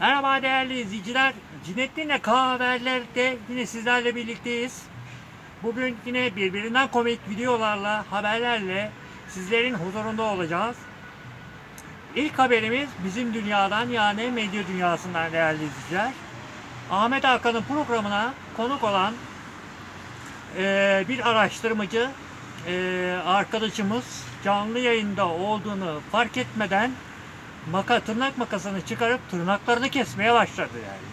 Merhaba değerli izleyiciler. Cinettin'le K Haberler'de yine sizlerle birlikteyiz. Bugün yine birbirinden komik videolarla, haberlerle sizlerin huzurunda olacağız. İlk haberimiz bizim dünyadan yani medya dünyasından değerli izleyiciler. Ahmet Hakan'ın programına konuk olan eee, bir araştırmacı eee, arkadaşımız canlı yayında olduğunu fark etmeden maka, tırnak makasını çıkarıp tırnaklarını kesmeye başladı yani.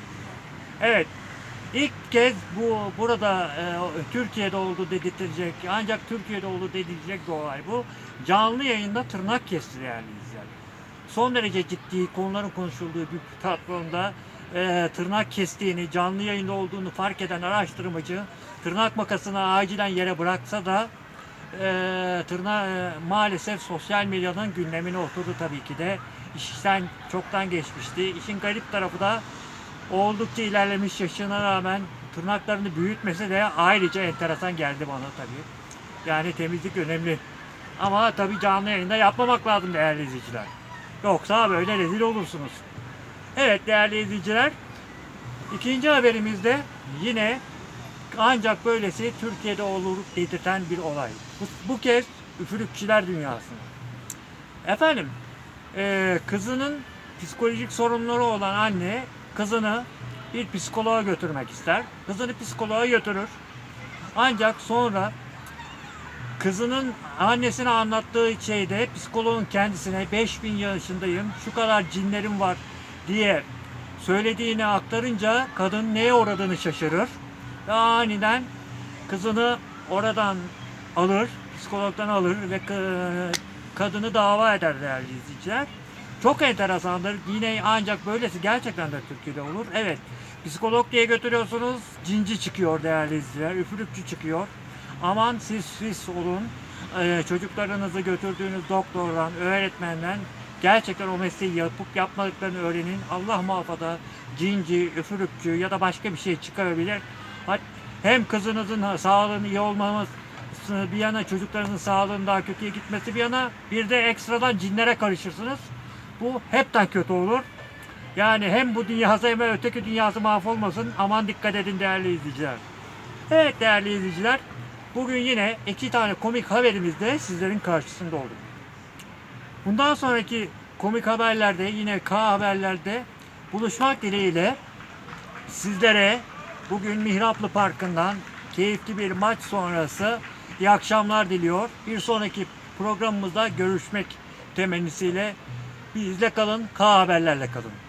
Evet. İlk kez bu burada e, Türkiye'de oldu dedirtilecek ancak Türkiye'de oldu dedirtilecek bir olay bu. Canlı yayında tırnak kesti yani izler. Son derece ciddi konuların konuşulduğu bir platformda e, tırnak kestiğini, canlı yayında olduğunu fark eden araştırmacı tırnak makasını acilen yere bıraksa da e, tırna e, maalesef sosyal medyanın gündemine oturdu tabii ki de. İşten çoktan geçmişti. İşin garip tarafı da oldukça ilerlemiş yaşına rağmen tırnaklarını büyütmesi de ayrıca enteresan geldi bana tabii. Yani temizlik önemli. Ama tabii canlı yayında yapmamak lazım değerli izleyiciler. Yoksa böyle rezil olursunuz. Evet değerli izleyiciler. ikinci haberimizde yine ancak böylesi Türkiye'de olur dedirten bir olay. Bu, bu kez üfürükçüler dünyasında. Efendim, eee, kızının psikolojik sorunları olan anne kızını bir psikoloğa götürmek ister. Kızını psikoloğa götürür. Ancak sonra kızının annesine anlattığı şeyde psikoloğun kendisine 5000 yaşındayım, şu kadar cinlerim var diye söylediğini aktarınca kadın neye uğradığını şaşırır. Ve aniden kızını oradan alır, psikologdan alır ve kadını dava eder değerli izleyiciler. Çok enteresandır. Yine ancak böylesi gerçekten de Türkiye'de olur. Evet. Psikolog diye götürüyorsunuz. Cinci çıkıyor değerli izleyiciler. Üfürükçü çıkıyor. Aman siz siz olun. Ee, çocuklarınızı götürdüğünüz doktordan, öğretmenden gerçekten o mesleği yapıp yapmadıklarını öğrenin. Allah muhafaza cinci, üfürükçü ya da başka bir şey çıkarabilir. Hat- Hem kızınızın sağlığının iyi olmaması bir yana çocuklarınızın sağlığının daha kötüye gitmesi bir yana bir de ekstradan cinlere karışırsınız. Bu hepten kötü olur. Yani hem bu dünyası hem öteki dünyası mahvolmasın. Aman dikkat edin değerli izleyiciler. Evet değerli izleyiciler. Bugün yine iki tane komik haberimizde sizlerin karşısında olduk. Bundan sonraki komik haberlerde yine K haberlerde buluşmak dileğiyle sizlere bugün Mihraplı Parkı'ndan keyifli bir maç sonrası iyi akşamlar diliyor. Bir sonraki programımızda görüşmek temennisiyle bizle kalın, K haberlerle kalın.